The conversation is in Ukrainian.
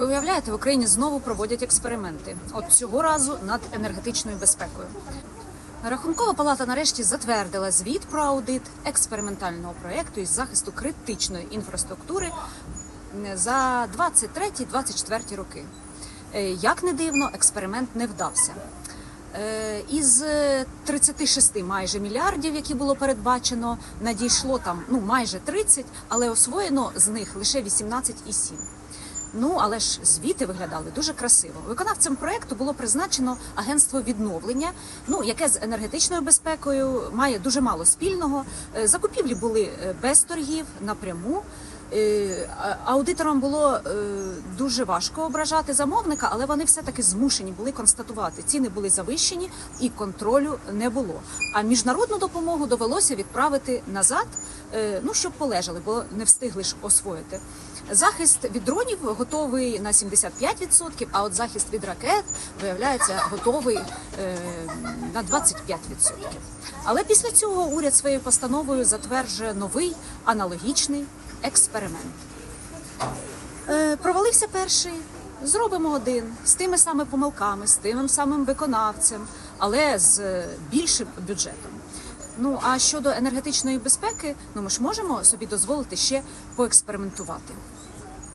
Ви уявляєте, в Україні знову проводять експерименти. От цього разу над енергетичною безпекою. Рахункова палата нарешті затвердила звіт про аудит експериментального проєкту із захисту критичної інфраструктури за 23-24 роки. Е, Як не дивно, експеримент не вдався. Е, Із е, 36 майже мільярдів, які було передбачено, надійшло там ну майже 30, але освоєно з них лише 18,7. Ну але ж звіти виглядали дуже красиво. Виконавцем проекту було призначено агентство відновлення, ну яке з енергетичною безпекою має дуже мало спільного. Е, Закупівлі були е, без торгів напряму. Е, Аудиторам було е, дуже важко ображати замовника, але вони все-таки змушені були констатувати, ціни були завищені і контролю не було. А міжнародну допомогу довелося відправити назад, е, ну щоб полежали, бо не встигли ж освоїти. Захист від дронів готовий на 75%, а от захист від ракет виявляється готовий на 25%. Але після цього уряд своєю постановою затверджує новий аналогічний експеримент. Е, провалився перший. Зробимо один з тими самими помилками, з тим самим виконавцем, але з е, більшим бюджетом. Ну а щодо енергетичної безпеки, ну ми ж можемо собі дозволити ще поекспериментувати.